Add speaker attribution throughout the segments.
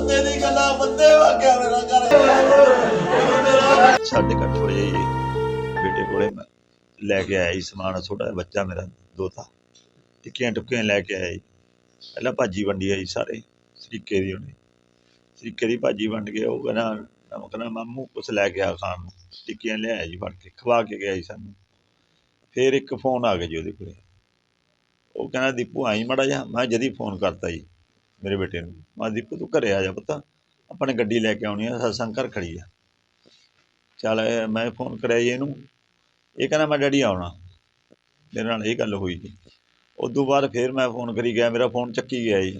Speaker 1: ਬੰਦੇ ਦੀ ਗੱਲਾਂ ਬੰਦੇ ਵਾਗਿਆ ਮੇਰਾ ਘਰ
Speaker 2: ਸਾਡੇ ਘਰ ਥੋੜੇ ਜਿਹੇ ਬੇਟੇ ਕੋਲੇ ਮੈਂ ਲੈ ਕੇ ਆਇਆ ਜੀ ਸਮਾਨ, ਛੋਟਾ ਜਿਹਾ ਬੱਚਾ ਮੇਰਾ, ਦੋਤਾ। ਟਿੱਕੀਆਂ ਟੁੱਕੀਆਂ ਲੈ ਕੇ ਆਇਆ ਜੀ ਪਹਿਲਾਂ ਭਾਜੀ ਵੰਡੀ ਆਈ ਸਾਰੇ, ਸਰੀਕੇ ਦੀ ਉਹਨੇ। ਸਰੀਕੇ ਦੀ ਭਾਜੀ ਵੰਡ ਕੇ ਉਹ ਕਹਿੰਦਾ ਉਹ ਕਹਿੰਦਾ, ਮਾਮੂ, ਕੁਛ ਲੈ ਕੇ ਆ ਖਾਣ ਨੂੰ। ਟਿੱਕੀਆਂ ਲਿਆਇਆ ਜੀ ਵੰਡ ਕੇ, ਖਵਾ ਕੇ ਗਿਆ ਜੀ ਸਾਨੂੰ। ਫਿਰ ਇੱਕ ਫੋਨ ਆ ਗਿਆ ਜੀ ਉਹਦੇ ਕੋਲੇ। ਉਹ ਕਹਿੰਦਾ, ਦੀਪੂ, ਆਈ ਮੜਾ ਜਾ ਮੈਂ ਜਦੀ ਫੋਨ ਕਰਤਾ ਜੀ। ਮੇਰੇ ਬੇਟੇ ਨੂੰ। ਮੈਂ ਕਿਹਾ, ਦੀਪੂ ਤੂੰ ਘਰੇ ਆ ਜਾ ਪੁੱਤ। ਆਪਣੇ ਗੱਡੀ ਲੈ ਕੇ ਆਉਣੀ ਆ ਸਤਸੰਗ ਘਰ ਖੜੀ ਆ। ਚੱਲ ਮੈਂ ਫੋਨ ਕਰਿਆ ਜੀ ਇਹਨੂੰ। ਇਹ ਕਹਿੰਦਾ ਮੈਂ ਡੈਡੀ ਆਉਣਾ। ਮੇਰੇ ਨਾਲ ਇਹ ਗੱਲ ਹੋਈ ਜੀ ਉਦੋਂ ਬਾਅਦ ਫਿਰ ਮੈਂ ਫੋਨ ਕਰੀ ਗਿਆ। ਮੇਰਾ ਫੋਨ ਚੱਕੀ ਗਿਆ ਜੀ।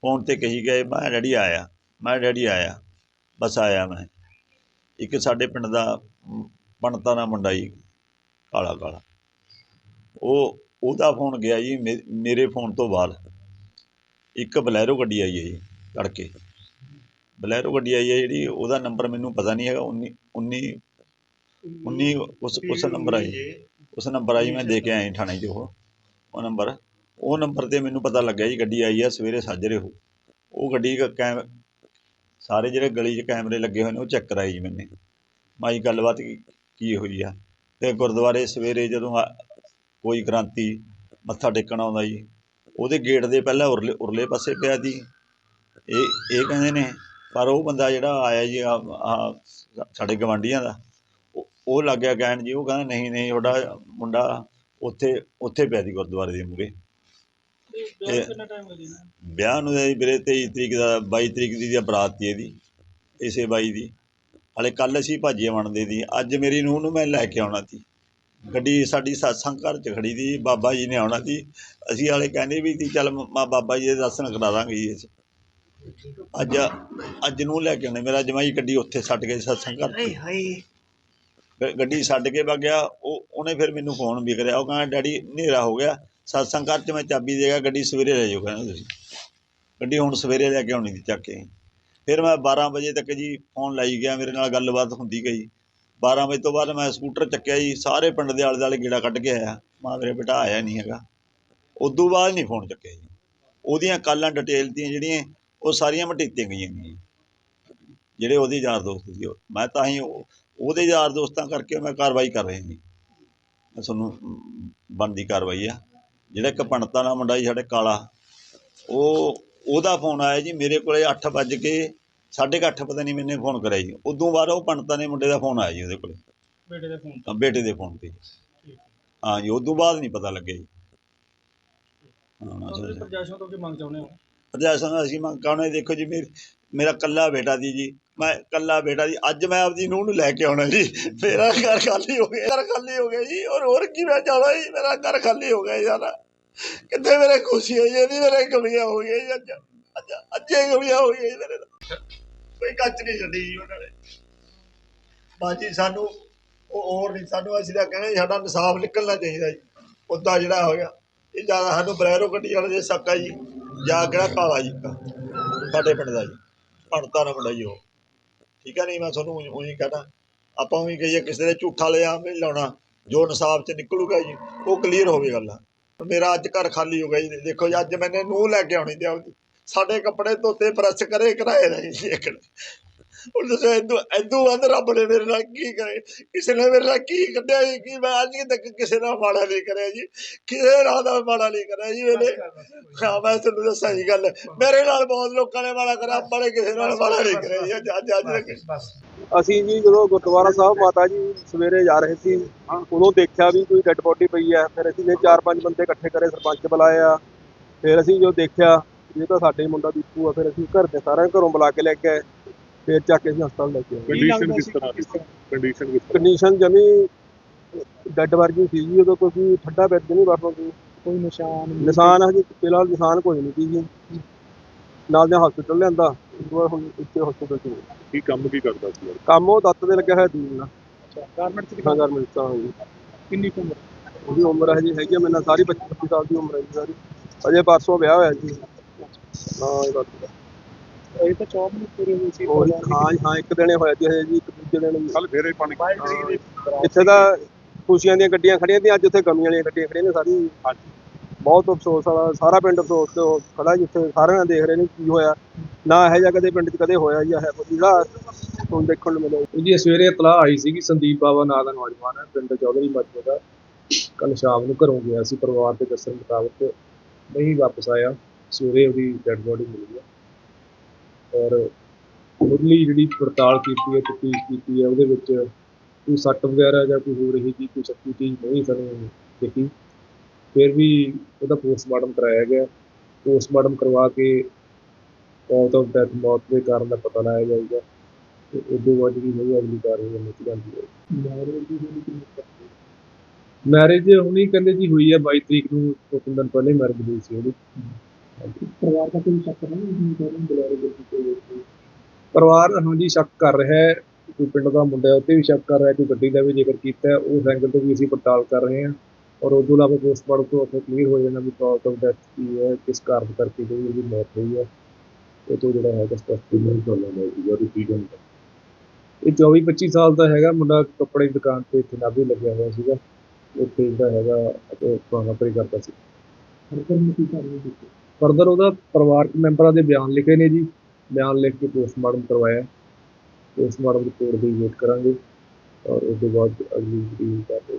Speaker 2: ਫੋਨ ਤੇ ਕਹੀ ਗਏ ਮੈਂ ਡੈਡੀ ਆਇਆ। ਮੈਂ ਡੈਡੀ ਆਇਆ। ਬਸ ਆਇਆ ਮੈਂ। ਇੱਕ ਸਾਡੇ ਪਿੰਡ ਦਾ ਮ, ਪੰਡਤਾਂ ਮੁੰਡਾ ਜੀ ਕਾਲਾ ਕਾਲਾ ਉਹ ਉਹਦਾ ਫੋਨ ਗਿਆ ਜੀ ਮੇ- ਮੇਰੇ ਫੋਨ ਤੋਂ ਬਾਅਦ ਇੱਕ ਬਲੈਰੋ ਗੱਡੀ ਆਈ ਹੈ ਜੀ, ਤੜਕੇ। ਬਲੈਰੋ ਗੱਡੀ ਆਈ ਹੈ ਜਿਹੜੀ, ਉਹਦਾ ਨੰਬਰ ਮੈਨੂੰ ਪਤਾ ਨਹੀਂ ਹੈਗਾ 19 19 19 ਉਸ ਉਸ ਨੰਬਰ ਆਈ। ਉਸ ਨੰਬਰ ਆਈ, ਮੈਂ ਦੇ ਕੇ ਆਇਆ ਥਾਣੇ 'ਚ ਉਹ ਉਹ ਨੰਬਰ। ਉਹ ਨੰਬਰ ਤੇ ਮੈਨੂੰ ਪਤਾ ਲੱਗਿਆ ਜੀ, ਗੱਡੀ ਆਈ ਆ, ਸਵੇਰੇ ਸਾਜਰੇ ਹੋ ਉਹ। ਗੱਡੀ ਦਾ ਕੈਮ, ਸਾਰੇ ਜਿਹੜੇ ਗਲੀ 'ਚ ਕੈਮਰੇ ਲੱਗੇ ਹੋਏ ਨੇ, ਉਹ ਚੈੱਕ ਕਰਾਏ ਜੀ ਮੈਨੇ। ਮਾਈ ਗੱਲਬਾਤ ਕੀ ਕੀ ਹੋਈ ਆ? ਤੇ ਗੁਰਦੁਆਰੇ ਸਵੇਰੇ ਜਦੋਂ ਆ- ਕੋਈ ਕ੍ਰਾਂਤੀ, ਮੱਥਾ ਟੇਕਣ ਆਉਂਦਾ ਜੀ ਉਹਦੇ ਗੇਟ ਦੇ ਪਹਿਲਾਂ ਉਰਲੇ ਉਰਲੇ ਪਾਸੇ ਪਿਆ ਸੀ ਇਹ ਇਹ ਕਹਿੰਦੇ ਨੇ ਪਰ ਉਹ ਬੰਦਾ ਜਿਹੜਾ ਆਇਆ ਜੀ ਆ ਸਾਡੇ ਗਵਾਂਢੀਆਂ ਦਾ ਉਹ- ਉਹ ਲੱਗਿਆ ਕਹਿਣ ਜੀ ਉਹ ਕਹਿੰਦਾ ਨਹੀਂ ਨਹੀਂ ਤੁਹਾਡਾ ਮੁੰਡਾ ਉੱਥੇ ਉੱਥੇ ਪਿਆ ਸੀ ਗੁਰਦੁਆਰੇ ਦੇ ਮੂਹਰੇ। ਇਹ ਵਿਆਹ ਨੂੰ ਜੀ ਵੀਰੇ 23 ਤਰੀਕ ਦਾ 22 ਤਰੀਕ ਦੀ ਬਰਾਤ ਸੀ ਇਹਦੀ ਇਸੇ ਬਾਈ ਦੀ। ਹਲੇ ਕੱਲ ਅਸੀਂ ਭਾਜੀਆਂ ਬਣਦੇ ਦੀ। ਅੱਜ ਮੇਰੀ ਨੂੰਹ ਨੂੰ ਮੈਂ ਲੈ ਕੇ ਆਉਣਾ ਸੀ। ਗੱਡੀ ਸਾਡੀ satsang ਘਰ 'ਚ ਖੜੀ ਦੀ ਬਾਬਾ ਜੀ ਨੇ ਆਉਣਾ ਸੀ। ਅਸੀਂ ਹਾਲੇ ਕਹਿੰਦੇ ਵੀ ਸੀ ਚੱਲ ਮਾ ਬਾਬਾ ਜੀ ਦੇ ਦਰਸ਼ਨ ਕਰਾ ਦਾਂਗੇ ਜੀ ਅਸੀਂ। ਅੱਜ ਅੱਜ ਨੂੰ ਲੈ ਕੇ ਆਉਣੇ ਮੇਰਾ ਜਮਾਈ ਗੱਡੀ ਉੱਥੇ ਛੱਡ ਕੇ satsang ਘਰ 'ਚ। ਗੱਡੀ ਛੱਡ ਕੇ ਵਗ ਗਿਆ ਉਹ ਉਹਨੇ ਫਿਰ ਮੈਨੂੰ ਫੋਨ ਵੀ ਕਰਿਆ ਉਹ ਕਹਿੰਦਾ ਡੈਡੀ ਹਨੇਰਾ ਹੋ ਗਿਆ satsang ਘਰ 'ਚ ਮੈਂ ਚਾਬੀ ਦੇਗਾ ਗੱਡੀ ਸਵੇਰੇ ਲੈ ਜਾਓ ਕਹਿੰਦਾ ਤੁਸੀਂ ਗੱਡੀ ਹੁਣ ਸਵੇਰੇ ਲੈ ਕੇ ਆਉਣੀ ਸੀ ਚੱਕ ਕੇ। ਫਿਰ ਮੈਂ 12 ਵਜੇ ਤੱਕ ਜੀ ਫੋਨ ਲਾਈ ਗਿਆ ਮੇਰੇ ਨਾਲ ਗੱਲਬਾਤ ਹੁੰਦੀ ਗਈ। 12 ਵਜੇ ਤੋਂ ਬਾਅਦ ਮੈਂ ਸਕੂਟਰ ਚੱਕਿਆ ਜੀ, ਸਾਰੇ ਪਿੰਡ ਦੇ ਆਲੇ ਦੁਆਲੇ ਗੇੜਾ ਕੱਢ ਕੇ ਆਇਆ। ਮਾਂ, ਮੇਰੇ ਬੇਟਾ ਆਇਆ ਨਹੀਂ ਹੈਗਾ। ਉਦੋਂ ਬਾਅਦ ਨਹੀਂ ਫੋਨ ਚੱਕਿਆ ਜੀ। ਉਹਦੀਆਂ ਕਾਲਾਂ ਡਿਟੇਲ ਦੀਆਂ ਜਿਹੜੀਆਂ, ਉਹ ਸਾਰੀਆਂ ਮਟੀਤੀਆਂ ਗਈਆਂ ਨੇ ਜੀ। ਜਿਹੜੇ ਉਹਦੇ ਯਾਰ ਦੋਸਤ ਸੀ ਉਹ। ਮੈਂ ਤਾਂ ਹੀ ਉਹਦੇ ਯਾਰ ਦੋਸਤਾਂ ਕਰਕੇ ਮੈਂ ਕਾਰਵਾਈ ਕਰ ਰਿਹਾ ਜੀ। ਮੈਂ ਤੁਹਾਨੂੰ ਬਣਦੀ ਕਾਰਵਾਈ ਆ। ਜਿਹੜਾ ਇੱਕ ਪੰਡਤਾਂ ਦਾ ਮੁੰਡਾ ਜੀ, ਸਾਡੇ ਕਾਲਾ। ਉਹ, ਉਹਦਾ ਫੋਨ ਆਇਆ ਜੀ, ਮੇਰੇ ਕੋਲੇ 8 ਵੱਜ ਕੇ ਸਾਢੇ ਕੁ ਅੱਠ ਪਤਾ ਨਹੀਂ ਮੈਨੇ ਫੋਨ ਕਰਿਆ ਜੀ। ਉਦੋਂ ਬਾਅਦ ਉਹ ਪੰਡਤਾਂ ਦੇ ਮੁੰਡੇ ਦਾ ਫੋਨ ਆਇਆ ਜੀ ਉਹਦੇ ਕੋਲੇ।
Speaker 3: ਬੇਟੇ ਦੇ ਫੋਨ
Speaker 2: ਤਾਂ? ਬੇਟੇ ਦੇ ਫੋਨ ਤੇ। ਹਾਂ। ਜੀ ਉਦੋਂ ਬਾਅਦ ਨਹੀਂ ਪਤਾ ਲੱਗਿਆ ਜੀ। ਹਾਂ
Speaker 3: ਤੋਂ ਕੀ ਮੰਗ ਚਾਹੁੰਦੇ ਹੋ?
Speaker 2: ਪ੍ਰਸ਼ਾਸਨ ਅਸੀਂ ਮੰਗ ਕਰਨੇ ਦੇਖੋ ਜੀ ਮੇਰ ਕੱਲਾ ਬੇਟਾ ਦੀ ਜੀ। ਮੈਂ ਕੱਲਾ ਬੇਟਾ ਦੀ ਅੱਜ ਮੈਂ ਆਪਦੀ ਨੂੰਹ ਨੂੰ ਲੈ ਕੇ ਆਉਣਾ ਜੀ। ਮੇਰਾ ਘਰ ਖਾਲੀ ਹੋ ਗਿਆ ਘਰ ਖਾਲੀ ਹੋ ਗਿਆ ਜੀ। ਔਰ ਹੋਰ ਕੀ ਮੈਂ ਜਾਣਾ ਜੀ? ਮੇਰਾ ਘਰ ਖਾਲੀ ਹੋ ਗਿਆ ਯਾਰ ਕਿੱਥੇ ਮੇਰੇ ਖੁਸ਼ੀ ਹੋਈ ਜਾਂਦੀ ਮੇਰੇ ਕਮੀਆਂ ਹੋ ਗਈਆਂ ਜੀ। ਅੱਜ ਅੱਜ ਅੱਜੇ ਕਮੀਆਂ ਹੋ ਗਈਆਂ ਜੀ ਮੇਰੇ ਨਾਲ। ਕੋਈ ਕੱਚ ਨਹੀਂ ਛੱਡੀ ਜੀ ਉਹਨਾਂ ਨੇ। ਬਾਜੀ ਸਾਨੂੰ, ਉਹ ਹੋਰ ਨਹੀਂ, ਸਾਨੂੰ ਅਸੀਂ ਤਾਂ ਕਹਿੰਦੇ ਸਾਡਾ ਇਨਸਾਫ ਨਿਕਲਣਾ ਚਾਹੀਦਾ ਜੀ। ਉੱਦਾਂ ਜਿਹੜਾ ਹੋ ਗਿਆ। ਇਹ ਜ਼ਿਆਦਾ ਸਾਨੂੰ ਬਲੈਰੋ ਗੱਡੀ ਵਾਲੇ ਦੇ ਸੱਕਾ ਜੀ। ਜਾਂ ਕਿਹੜਾ ਕਾਲਾ ਜੀ। ਸਾਡੇ ਪਿੰਡ ਦਾ ਜੀ। ਪੜਤਾ ਨਾ ਮੁੰਡਾ ਜੀ ਉਹ। ਠੀਕ ਹੈ ਨਹੀਂ, ਮੈਂ ਤੁਹਾਨੂੰ ਉਹੀ ਕਹਣਾ। ਆਪਾਂ ਵੀ ਕਹੀਏ, ਕਿਸੇ ਦੇ ਝੂਠਾ ਲਿਆ ਨਹੀਂ ਲਾਉਣਾ। ਜੋ ਇਨਸਾਫ ਚ ਨਿਕਲੂਗਾ ਜੀ, ਉਹ ਕਲੀਅਰ ਹੋਵੇ ਗੱਲ। ਮੇਰਾ ਅੱਜ ਘਰ ਖਾਲੀ ਹੋ ਗਿਆ ਜੀ। ਦੇਖੋ ਜੀ, ਅੱਜ ਮੈਨੇ ਨੂੰਹ ਲੈ ਕੇ ਆਉਣੀ ਤੇ ਆਪਦੀ ਸਾਡੇ ਕੱਪੜੇ ਧੋਤੇ, ਪ੍ਰੈਸ ਕਰੇ, ਕਰਾਏ ਰਹੇ ਜੀ ਇੱਕ ਦੱਸੋ ਇਦੋਂ ਇਦੋਂ ਵੱਧ ਰੱਬ ਨੇ ਮੇਰੇ ਨਾਲ ਕੀ ਕਰੇ? ਕਿਸੇ ਨੇ ਮੇਰੇ ਨਾਲ ਕੀ ਕੱਢਿਆ ਜੀ? ਕੀ ਮੈਂ ਅੱਜ ਤੱਕ ਕਿਸੇ ਨਾਲ ਮਾੜਾ ਨਹੀਂ ਕਰਿਆ ਜੀ। ਕਿਸੇ ਨਾਲ ਦਾ ਮਾੜਾ ਨਹੀਂ ਕਰਿਆ ਜੀ ਮੈਨੇ ਹਾਂ, ਮੈਂ ਤੁਹਾਨੂੰ ਦੱਸਾਂ ਜੀ ਗੱਲ। ਮੇਰੇ ਨਾਲ ਬਹੁਤ ਲੋਕਾਂ ਨੇ ਮਾੜਾ ਕਰਿਆ ਬੜੇ ਕਿਸੇ ਨਾਲ ਮਾੜਾ ਨਹੀਂ ਕਰਿਆ ਜੀ। ਅੱਜ ਅੱਜ ਤੱਕ।
Speaker 4: ਅਸੀਂ ਜੀ ਜਦੋਂ ਗੁਰਦੁਆਰਾ ਸਾਹਿਬ ਮਾਤਾ ਜੀ ਸਵੇਰੇ ਜਾ ਰਹੇ ਸੀ, ਉਦੋਂ ਦੇਖਿਆ ਵੀ ਕੋਈ ਡੈੱਡ ਬੋਡੀ ਪਈ ਹੈ। ਫਿਰ ਅਸੀਂ ਨੇ ਚਾਰ ਪੰਜ ਬੰਦੇ ਇਕੱਠੇ ਕਰੇ, ਸਰਪੰਚ ਬੁਲਾਇਆ। ਫਿਰ ਅਸੀਂ ਜੋ ਦੇਖਿਆ ਇਹ ਤਾਂ ਸਾਡੇ ਮੁੰਡਾ ਦੀਪੂ ਆ ਫਿਰ ਅਸੀਂ ਘਰ ਦੇ ਸਾਰਿਆਂ ਨੂੰ ਘਰੋਂ ਬੁਲਾ ਕੇ ਲੈ ਕੇ ਆਏ ਫਿਰ ਚੱਕ ਕੇ ਅਸੀਂ ਹਸਪਤਾਲ ਲੈ ਕੇ ਆਏ।
Speaker 5: ਕੰਡੀਸ਼ਨ ਕਿਸ ਤਰ੍ਹਾਂ ਦੀ? ਕੰਡੀਸ਼ਨ ਕਿਸ ਤਰ੍ਹਾਂ
Speaker 4: ਕੰਡੀਸ਼ਨ ਜਮੀ ਡੈੱਡ ਵਰਗੀ ਸੀ ਜੀ ਉਦੋਂ ਕੋਈ ਠੱਡਾ ਬੈੱਡ ਨਹੀਂ ਵਰਤੋਂ ਸੀ
Speaker 3: ਕੋਈ ਨਿਸ਼ਾਨ
Speaker 4: ਨਿਸ਼ਾਨ ਹਜੇ ਫਿਲਹਾਲ ਨਿਸ਼ਾਨ ਕੋਈ ਨਹੀਂ ਸੀ ਜੀ। ਨਾਲ ਦੇ ਹਸਪੀਟਲ ਲਿਆਂਦਾ ਬਾਅਦ ਹੁਣ ਇੱਥੇ ਹਸਪੀਟਲ ਚ ਨੇ।
Speaker 5: ਕੀ ਕੰਮ ਕੀ ਕਰਦਾ ਸੀ? ਯਾਰ?
Speaker 4: ਕੰਮ ਉਹ ਦੱਤ ਦੇ ਲੱਗਿਆ ਹੋਇਆ
Speaker 3: ਗਾਰਮੈਂਟ ਚ
Speaker 4: ਹਾਂ ਗਾਰਮੈਂਟ ਹਾਂ ਜੀ
Speaker 3: ਕਿੰਨੀ ਉਮਰ?
Speaker 4: ਉਹਦੀ ਉਮਰ ਹੈ ਜੀ ਹੈਗੀ ਨਾਲ ਸਾਰੀ 25 25 ਸਾਲ ਦੀ ਉਮਰ ਹੈ ਜੀ ਸਾਰੀ। ਅਜੇ ਪਰਸੋਂ ਵਿਆਹ ਹੋਇਆ ਜੀ। ਹਾਂ ਇਹ ਗੱਲ
Speaker 3: ਇਹ ਤਾਂ ਚੌਬ ਨੂੰ ਪੂਰੇ ਹੋਈ ਸੀ
Speaker 4: ਉਹ ਹਾਂ ਜੀ, ਹਾਂ ਇੱਕ ਦਿਨੇ ਹੋਇਆ ਜੀ ਹਜੇ ਜੀ ਇੱਕ ਦੂਜੇ ਦਿਨ ਜੀ।
Speaker 5: ਕੱਲ ਫੇਰ ਹੀ ਪਾਣੀ
Speaker 4: ਇੱਥੇ ਤਾਂ ਖੁਸ਼ੀਆਂ ਦੀਆਂ ਗੱਡੀਆਂ ਖੜੀਆਂ ਸੀ ਅੱਜ ਉੱਥੇ ਗਮੀਆਂ ਵਾਲੀਆਂ ਗੱਡੀਆਂ ਖੜੀਆਂ ਨੇ ਸਾਰੀ। ਬਹੁਤ ਅਫਸੋਸ ਵਾਲਾ ਸਾਰਾ ਪਿੰਡ ਅਫਸੋਸ ਤੇ ਖੜਾ ਜਿੱਥੇ ਸਾਰਿਆਂ ਨੇ ਦੇਖ ਰਹੇ ਨੇ ਕੀ ਹੋਇਆ। ਨਾ ਇਹੋ ਜਿਹਾ ਕਦੇ ਪਿੰਡ 'ਚ ਕਦੇ ਹੋਇਆ ਜਾਂ ਹੈ ਕੋਈ ਜਿਹੜਾ ਹੁਣ ਦੇਖਣ ਨੂੰ ਮਿਲਿਆ
Speaker 6: ਜੀ। ਸਵੇਰੇ ਇਤਲਾਹ ਆਈ ਸੀ ਕਿ ਸੰਦੀਪ ਬਾਵਾ ਨਾਂ ਦਾ ਨੌਜਵਾਨ ਹੈ ਪਿੰਡ ਚੌਧਰੀ ਮੱਜੋ ਦਾ। ਕੱਲ ਸ਼ਾਮ ਨੂੰ ਘਰੋਂ ਗਿਆ ਸੀ ਪਰਿਵਾਰ ਦੇ ਦੱਸਣ ਮੁਤਾਬਕ ਨਹੀਂ ਵਾਪਸ ਆਇਆ। ਸਵੇਰੇ ਉਹਦੀ ਡੈੱਡ ਬੋਡੀ ਮਿਲੀ ਹੈ। ਔਰ ਮੁੱਢਲੀ ਜਿਹੜੀ ਪੜਤਾਲ ਕੀਤੀ ਹੈ ਤਫਤੀਸ਼ ਕੀਤੀ ਹੈ ਉਹਦੇ ਵਿੱਚ ਕੋਈ ਸੱਟ ਵਗੈਰਾ ਜਾਂ ਕੋਈ ਹੋਰ ਇਹੀ ਜਿਹੀ ਕੋਈ ਸ਼ੱਕੀ ਚੀਜ਼ ਨਹੀਂ ਸਾਨੂੰ ਦਿਖੀ ਫਿਰ ਵੀ ਉਹਦਾ ਪੋਸਟਮਾਰਟਮ ਕਰਾਇਆ ਗਿਆ। ਪੋਸਟਮਾਰਟਮ ਕਰਵਾ ਕੇ ਕਾਜ਼ ਆਫ ਡੈਥ ਮੌਤ ਦੇ ਕਾਰਨ ਦਾ ਪਤਾ ਲਾਇਆ ਜਾਊਗਾ ਤੇ ਉਦੋਂ ਬਾਅਦ ਜਿਹੜੀ ਹੋਈ ਅਗਲੀ ਕਾਰਵਾਈ ਕਰਨੀ ਚਾਹੀਦੀ ਹੈ। ਮੈਰਿਜ ਹੁਣੀ ਕਹਿੰਦੇ ਜੀ ਹੋਈ ਹੈ 22 ਤਰੀਕ ਨੂੰ ਦੋ ਤਿੰਨ ਦਿਨ ਪਹਿਲੇ ਮੈਰਿਜ ਹੋਈ ਸੀ ਉਹਦੀ।
Speaker 3: ਪਰਿਵਾਰ ਦਾ ਕੋਈ ਸ਼ੱਕ ਨਹੀਂ ਨਹੀਂ ਕਰਨ ਬੁਲਾਰੇ ਦੇ ਕੋਈ
Speaker 6: ਪਰਿਵਾਰ ਹਾਂਜੀ ਸ਼ੱਕ ਕਰ ਰਿਹਾ ਹੈ। ਕੋਈ ਪਿੰਡ ਦਾ ਮੁੰਡਾ ਹੈ ਉਹ 'ਤੇ ਵੀ ਸ਼ੱਕ ਕਰ ਰਿਹਾ ਕੋਈ ਗੱਡੀ ਦਾ ਵੀ ਜ਼ਿਕਰ ਕੀਤਾ ਹੈ ਉਸ ਐਂਗਲ ਤੋਂ ਵੀ ਅਸੀਂ ਪੜਤਾਲ ਕਰ ਰਹੇ ਹਾਂ। ਔਰ ਉਦੋਂ ਇਲਾਵਾ ਪੋਸਟਮਾਰਟਮ ਤੋਂ ਉੱਥੇ ਕਲੀਅਰ ਹੋ ਜਾਣਾ ਵੀ ਕਾਜ਼ ਆਫ ਡੈਥ ਕੀ ਹੈ ਕਿਸ ਕਾਰਨ ਕਰਕੇ ਜਿਹੜੀ ਉਹਦੀ ਮੌਤ ਹੋਈ ਹੈ। ਉਹ ਤੋਂ ਜਿਹੜਾ ਹੈਗਾ ਸਪਸ਼ਟ ਨਹੀਂ ਚੱਲਣਾ ਹੈ ਜੀ ਕੀ ਗੱਲ ਇਹ 24 25 ਸਾਲ ਦਾ ਹੈਗਾ ਮੁੰਡਾ ਕੱਪੜੇ ਦੀ ਦੁਕਾਨ ਤੇ ਇੱਥੇ ਨਾਭੇ ਲੱਗਿਆ ਹੋਇਆ ਸੀਗਾ। ਉੱਥੇ ਜਿਹੜਾ ਹੈਗਾ ਉਹ ਨੌਕਰੀ ਕਰਦਾ ਸੀ।
Speaker 3: ਹਰਕਤ ਨੂੰ ਕੀ ਕਰਨੀ ਦਿੱਤੀ
Speaker 6: ਫਰਦਰ ਉਹਦਾ ਪਰਿਵਾਰਕ ਮੈਂਬਰਾਂ ਦੇ ਬਿਆਨ ਲਿਖੇ ਨੇ ਜੀ। ਬਿਆਨ ਲਿਖ ਕੇ ਪੋਸਟਮਾਰਟਮ ਕਰਵਾਇਆ। ਪੋਸਟਮਾਰਟਮ ਰਿਪੋਰਟ ਦੀ ਵੇਟ ਕਰਾਂਗੇ। ਔਰ ਉਸ ਤੋਂ ਬਾਅਦ ਅਗਲੀ ਜਿਹੜੀ ਕਾਰਵਾਈ